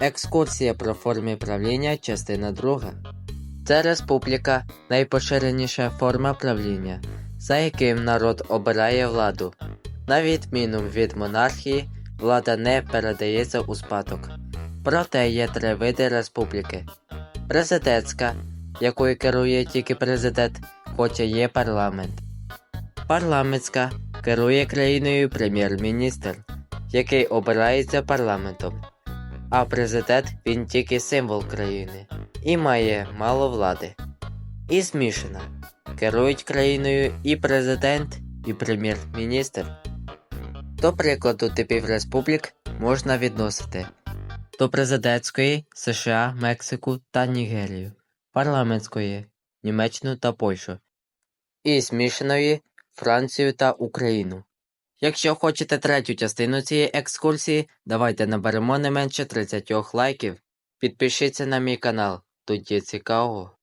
Екскурсія про форми правління, частина 2. Це республіка найпоширеніша форма правління, за яким народ обирає владу. На відміну від монархії, влада не передається у спадок. Проте є три види республіки: президентська, якою керує тільки президент, хоча є парламент. Парламентська керує країною прем'єр-міністр, який обирається парламентом. А президент він тільки символ країни і має мало влади. І змішана. Керують країною і президент, і прем'єр-міністр. До прикладу типів республік можна відносити до президентської США, Мексику та Нігерію, парламентської Німеччину та Польщу, і змішаної Францію та Україну. Якщо хочете третю частину цієї екскурсії, давайте наберемо не менше 30 лайків. Підпишіться на мій канал, тут є цікаво.